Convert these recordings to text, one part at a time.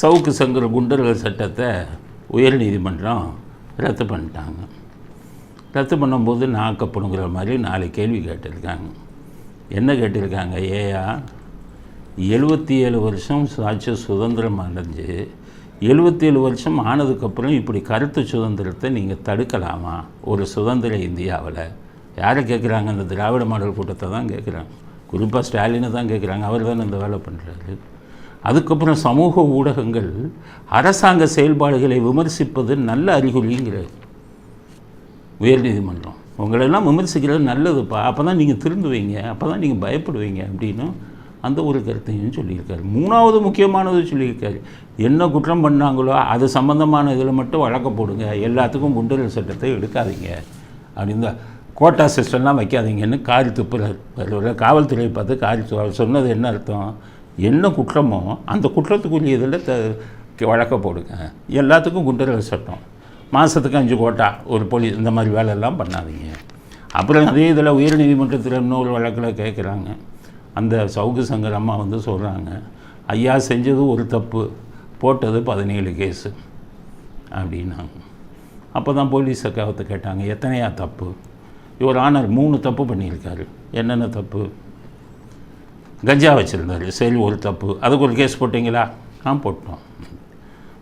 சவுக்கு சங்கர குண்டர்கள் சட்டத்தை உயர்நீதிமன்றம் ரத்து பண்ணிட்டாங்க. ரத்து பண்ணும்போது நாக்கப்படுங்கிற மாதிரி நாலு கேள்வி கேட்டிருக்காங்க. என்ன கேட்டிருக்காங்க? ஏயா எழுபத்தி ஏழு வருஷம் சாட்சிய சுதந்திரம் அடைஞ்சு எழுபத்தி ஏழு வருஷம் ஆனதுக்கப்புறம் இப்படி கருத்து சுதந்திரத்தை நீங்கள் தடுக்கலாமா? ஒரு சுதந்திர இந்தியாவில். யாரை கேட்குறாங்க அந்த திராவிட மாடல் கூட்டத்தை தான் கேட்குறாங்க குறிப்பாக ஸ்டாலினை தான் கேட்குறாங்க அவர் தான் இந்த வேலை பண்ணுறாரு அதுக்கப்புறம் சமூக ஊடகங்கள் அரசாங்க செயல்பாடுகளை விமர்சிப்பது நல்ல அறிகுறிங்கிற உயர்நீதிமன்றம் உங்களெல்லாம் விமர்சிக்கிறது நல்லதுப்பா. அப்போ தான் நீங்கள் திருந்துவீங்க. அப்போ தான் நீங்கள் பயப்படுவீங்க அப்படின்னு அந்த ஒரு கருத்தையும் சொல்லியிருக்காரு. மூணாவது முக்கியமானது சொல்லியிருக்காரு. என்ன குற்றம் பண்ணாங்களோ அது சம்மந்தமான இதில் மட்டும் வழக்க போடுங்க. எல்லாத்துக்கும் குண்டர்கள் சட்டத்தை எடுக்காதீங்க. அப்படின்னு தான் கோட்டா சிஸ்டம்லாம் வைக்காதீங்கன்னு காரி துப்புறாரு. காவல்துறையை பார்த்து காரி சொன்னது என்ன அர்த்தம்? என்ன குற்றமோ அந்த குற்றத்துக்குரிய இதில் த வழக்க போடுங்க. எல்லாத்துக்கும் குண்டர்கள் சட்டம். மாதத்துக்கு அஞ்சு கோட்டா ஒரு போலீஸ் இந்த மாதிரி வேலையெல்லாம் பண்ணாதீங்க. அப்புறம் அதே இதில் உயர்நீதிமன்றத்தில் இன்னொரு வழக்கில் கேட்குறாங்க. அந்த சவுக்கு சங்கர் அம்மா வந்து சொல்கிறாங்க ஐயா செஞ்சது ஒரு தப்பு போட்டது பதினேழு கேஸு. அப்படின்னாங்க. அப்போ தான் போலீஸை கவத்தை கேட்டாங்க எத்தனையா தப்பு? இவர் ஆனர் மூணு தப்பு பண்ணியிருக்காரு. என்னென்ன தப்பு? கஞ்சா வச்சுருந்தாரு. சரி ஒரு தப்பு. அதுக்கு ஒரு கேஸ் போட்டிங்களா? ஆ போட்டோம்.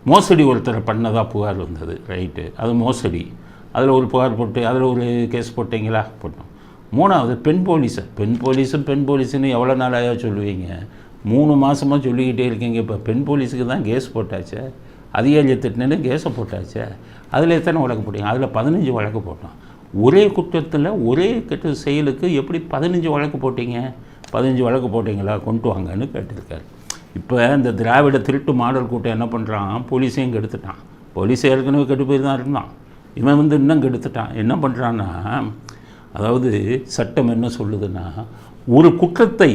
மோசடி ஒருத்தரை பண்ணதாக புகார் வந்தது. ரைட்டு அது மோசடி. அதில் ஒரு புகார் போட்டு அதில் ஒரு கேஸ் போட்டிங்களா? போட்டோம். மூணாவது பெண் போலீஸை. பெண் போலீஸு பெண் போலீஸுன்னு எவ்வளோ நாளாக சொல்லுவீங்க. மூணு மாதமாக சொல்லிக்கிட்டே இருக்கீங்க. இப்போ பெண் போலீஸுக்கு தான் கேஸ் போட்டாச்சே. அதிகாரி திட்டினு கேஸை போட்டாச்சே. அதில் எத்தனை வழக்கு போட்டீங்க? அதில் பதினஞ்சு வழக்கு போட்டோம். ஒரே குற்றத்தில் ஒரே கெட்ட செயலுக்கு எப்படி பதினஞ்சு வழக்கு போட்டீங்க? பதினஞ்சு வழக்கு போட்டிங்களா கொண்டு வாங்கன்னு கேட்டிருக்காரு. இப்போ இந்த திராவிட திருட்டு மாடல் கூட்டம் என்ன பண்ணுறான் போலீஸையும் கெடுத்துட்டான் போலீஸ் ஏற்கனவே கெட்டு போய் தான் இருந்தான். இவன் வந்து இன்னும் கெடுத்துட்டான் என்ன பண்ணுறான்னா அதாவது சட்டம் என்ன சொல்லுதுன்னா ஒரு குற்றத்தை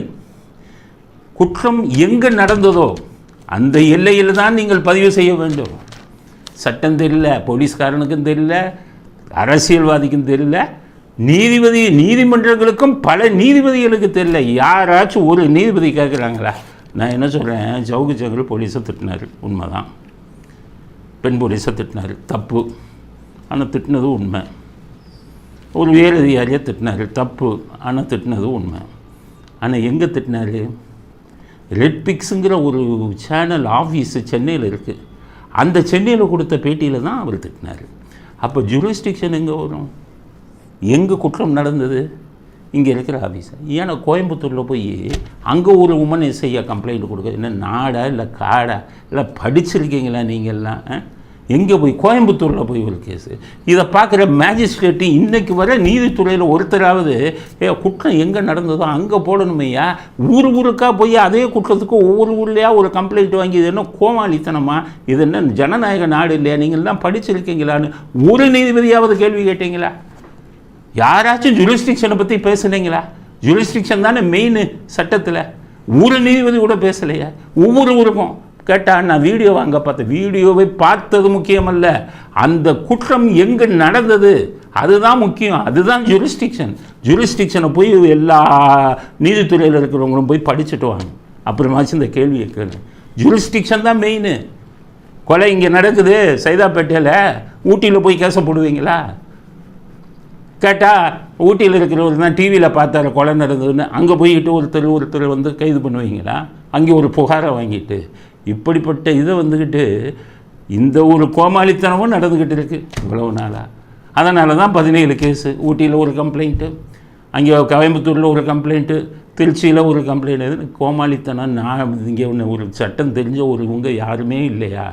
குற்றம் எங்கே நடந்ததோ அந்த எல்லையில் தான் நீங்கள் பதிவு செய்ய வேண்டும். சட்டம் தெரியல போலீஸ்காரனுக்கும் தெரியல அரசியல்வாதிக்கும் தெரியல நீதிபதி நீதிமன்றங்களுக்கும் பல நீதிபதிகளுக்கு தெரியல. யாராச்சும் ஒரு நீதிபதி கேட்குறாங்களா நான் என்ன சொல்கிறேன் ஜவுகு ஜவுகு போலீஸை திட்டினார். உண்மைதான். பெண் போலீஸை திட்டினார். தப்பு. ஆனால் திட்டினது உண்மை. ஒரு உயரதிகாரியை திட்டினார். தப்பு. ஆனால் திட்டினது உண்மை. ஆனால் எங்கே திட்டினார்? ரெட் பிக்ஸுங்கிற ஒரு சேனல் ஆஃபீஸு சென்னையில் இருக்குது அந்த சென்னையில் கொடுத்த பேட்டியில் தான் அவர் திட்டினார். அப்போ ஜூரிஸ்டிக்ஷன் எங்கே வரும்? எங்கே குற்றம் நடந்தது? இங்கே இருக்கிற ஆஃபீஸர் ஏன்னா கோயம்புத்தூரில் போய் அங்கே ஒரு உமன் எஸ்ஐயா கம்ப்ளைண்ட் கொடுக்க என்ன நாடா இல்லை காடா? இல்லை படிச்சிருக்கீங்களா நீங்கள்லாம் ஆ? எங்கே போய்? கோயம்புத்தூரில் போய் ஒரு கேஸு இதை பார்க்குற மேஜிஸ்ட்ரேட்டு இன்றைக்கு வர நீதித்துறையில் ஒருத்தராவது ஏ குற்றம் எங்கே நடந்ததோ அங்கே போடணுமையா? ஊர் ஊருக்காக போய் அதே குற்றத்துக்கு ஒவ்வொரு ஊர்லேயா ஒரு கம்ப்ளைண்ட் வாங்கி இது என்ன கோமாளித்தனமா? இது என்ன ஜனநாயக நாடு இல்லையா? நீங்கள்லாம் படிச்சிருக்கீங்களான்னு ஒரு நீதிபதியாவது கேள்வி கேட்டீங்களா? யாராச்சும் ஜூரிஸ்டிக்ஷனை பற்றி பேசுனீங்களா? ஜூரிஸ்டிக்ஷன் தானே மெயின் சட்டத்தில். ஒரு நீதிபதி கூட பேசலையா. ஒவ்வொரு ஊருக்கும் கேட்டால் நான் வீடியோ அங்கே பார்த்தேன் வீடியோவை பார்த்தது முக்கியமல்ல. அந்த குற்றம் எங்கே நடந்தது? அதுதான் முக்கியம். அதுதான் ஜூரிஸ்டிக்ஷன் ஜூரிஸ்டிக்ஷனை போய் எல்லா நீதித்துறையில் இருக்கிறவங்களும் போய் படிச்சுட்டு வாங்க. அப்புறமாச்சும் இந்த கேள்வியை கேளு. ஜூரிஸ்டிக்ஷன் தான் மெயின் கொலை இங்கே நடக்குது சைதாப்பேட்டையில். ஊட்டியில் போய் கேச போடுவீங்களா கேட்டால் ஊட்டியில் இருக்கிறவர் தான் டிவியில் பார்த்தாரு கொலை நடந்ததுன்னு அங்கே போய்கிட்டு ஒருத்தர் ஒருத்தர் வந்து கைது பண்ணுவீங்களா? அங்கே ஒரு புகாரை வாங்கிட்டு. இப்படிப்பட்ட இதை வந்துக்கிட்டு இந்த ஒரு கோமாளித்தனமும் நடந்துக்கிட்டு இருக்குது இவ்வளவு நாளாக அதனால தான் பதினேழு கேஸு. ஊட்டியில் ஒரு கம்ப்ளைண்ட்டு அங்கே கோயம்புத்தூரில் ஒரு கம்ப்ளைண்ட்டு திருச்சியில் ஒரு கம்ப்ளைண்ட் எது கோமாளித்தனம் நான் இங்கே ஒன்று ஒரு சட்டம் தெரிஞ்ச ஒரு இவங்க யாருமே இல்லையா?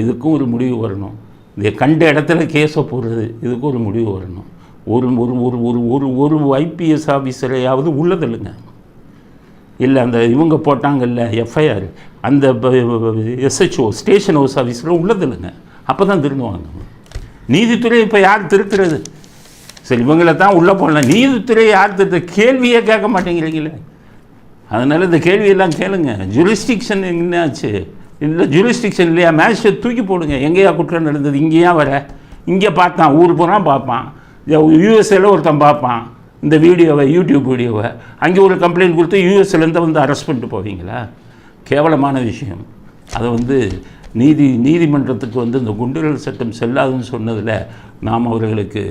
இதுக்கும் ஒரு முடிவு வரணும். இந்த கண்ட இடத்துல கேஸை போடுறது இதுக்கும் ஒரு முடிவு வரணும். ஒரு ஒரு ஒரு ஒரு ஒரு ஒரு ஐபிஎஸ் ஆஃபீஸரையாவது உள்ளதில்லைங்க. இல்லை அந்த இவங்க போட்டாங்கல்ல எஃப்ஐஆர் அந்த எஸ்ஹெச்ஓ ஸ்டேஷன் ஹவுஸ் ஆஃபீஸில் உள்ளதில்லைங்க. அப்போ தான் திரும்புவாங்க நீதித்துறை இப்போ யார் திருத்துறது? சரி இவங்களை தான் உள்ளே போடலாம். நீதித்துறை யார் திருத்த கேள்வியே கேட்க மாட்டேங்கிறீங்களே. அதனால் இந்த கேள்வியெல்லாம் கேளுங்க. ஜூரிஸ்டிக்ஷன் என்னாச்சு? இல்லை ஜூரிஸ்டிக்ஷன் இல்லையா? மேஜிஸ்ட்ரேட் தூக்கி போடுங்க. எங்கேயா குற்றம் நடந்தது? இங்கேயா வர? இங்கே பார்த்தான் ஊர் பூரா பார்ப்பான். யூஎஸ்ஏல ஒருத்தன் பார்ப்பான். இந்த வீடியோவை யூடியூப் வீடியோவை. அங்கே ஒரு கம்ப்ளைண்ட் கொடுத்து யூஎஸ்ஏலேருந்து வந்து அரெஸ்ட் பண்ணிட்டு போவீங்களா? கேவலமான விஷயம். அதை வந்து நீதி நீதிமன்றத்துக்கு வந்து இந்த குண்டுகள் சட்டம் செல்லாதுன்னு சொன்னதில் நாம் அவர்களுக்கு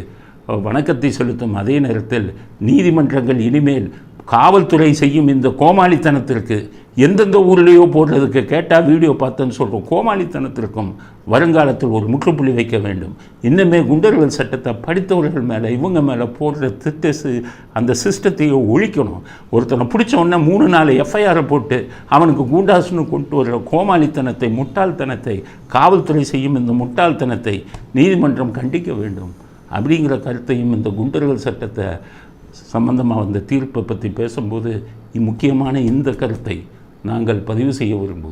வணக்கத்தை செலுத்தும் அதே நேரத்தில் நீதிமன்றங்கள் இனிமேல் காவல்துறை செய்யும் இந்த கோமாளித்தனத்திற்கு எந்தெந்த ஊர்லேயோ போடுறதுக்கு கேட்டால் வீடியோ பார்த்தேன்னு சொல்கிறோம் கோமாளித்தனத்திற்கும் வருங்காலத்தில் ஒரு முற்றுப்புள்ளி வைக்க வேண்டும். இன்னுமே குண்டர்கள் சட்டத்தை படித்தவர்கள் மேலே இவங்க மேலே போடுற திட்ட அந்த சிஸ்டத்தையே ஒழிக்கணும். ஒருத்தனை பிடிச்ச உடனே மூணு நாலு எஃப்ஐஆரை போட்டு அவனுக்கு குண்டாசுன்னு கொண்டு வர்ற கோமாளித்தனத்தை முட்டாள்தனத்தை காவல்துறை செய்யும் இந்த முட்டாள்தனத்தை நீதிமன்றம் கண்டிக்க வேண்டும். அப்படிங்கிற கருத்தையும் இந்த குண்டர்கள் சட்டத்தை சம்பந்தமாக வந்த தீர்ப்பை பற்றி பேசும்போது முக்கியமான இந்த கருத்தை நாங்கள் பதிவு செய்ய விரும்புகிறோம்.